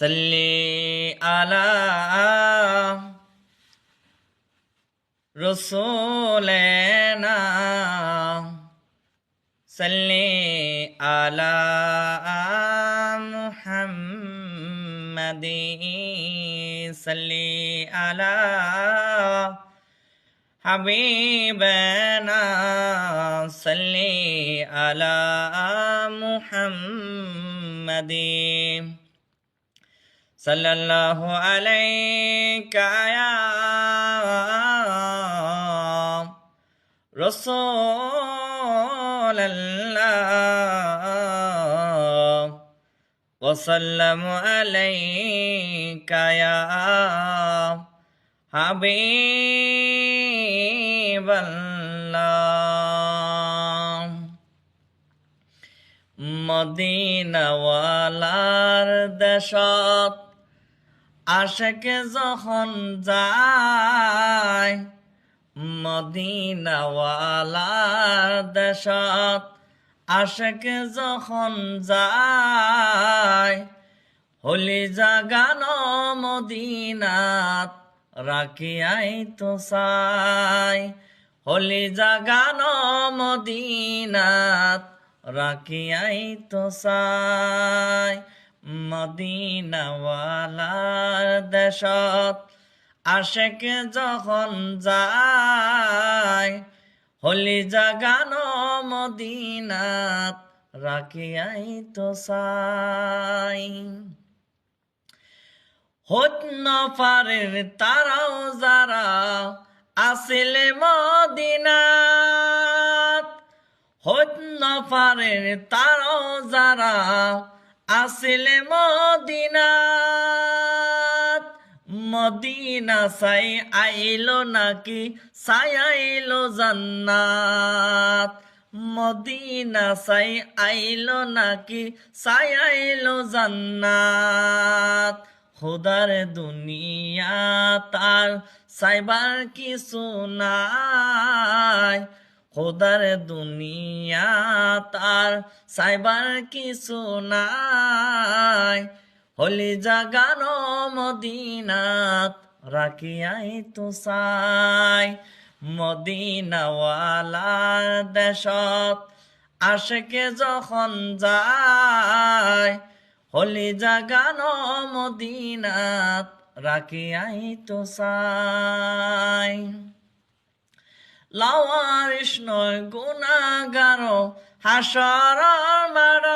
صل على رسولنا. صل على محمد. صل على حبيبنا. صل على محمد. صلى الله عليك يا رسول الله. وسلم عليك يا حبيب الله. مدينة والار دشات আশেকে যখন যায়, মদিনাওয়ালার দেশত, আশেকে যখন যায়, হলি জাগান মদিনাত রাখিয়াই তো সাই হলি জাগান মদিনাত রাখিয়াই তো সাই মদিনাওয়ালার দেশত আশেকে যখন যায়, হলি জাগান মদিনাত রাখিয়াই তো সাই হত নফারের তারাও যারা আসিলে মদিনাত হত নফারের তারাও যারা আসিলে মদিনাত, মদিনা সাই আইলো নাকি? সাই আইলো জান্নাত, মদিনা সাই আইলো নাকি? সাই আইলো জান্নাত, খোদার দুনিয়া তার সাইবার কিছু নাই। খোদার দুনিয়া তার সাইবার কিছু নাই। হলি জাগান মদিনাত রাখিয়াই তো সাই মদিনাওয়ালার দেশত আশেকে যখন যায়, হলি জাগান মদিনাত রাখিয়াই তো সাই লাওয়ারিস নয় গুণাগার হাসর মার।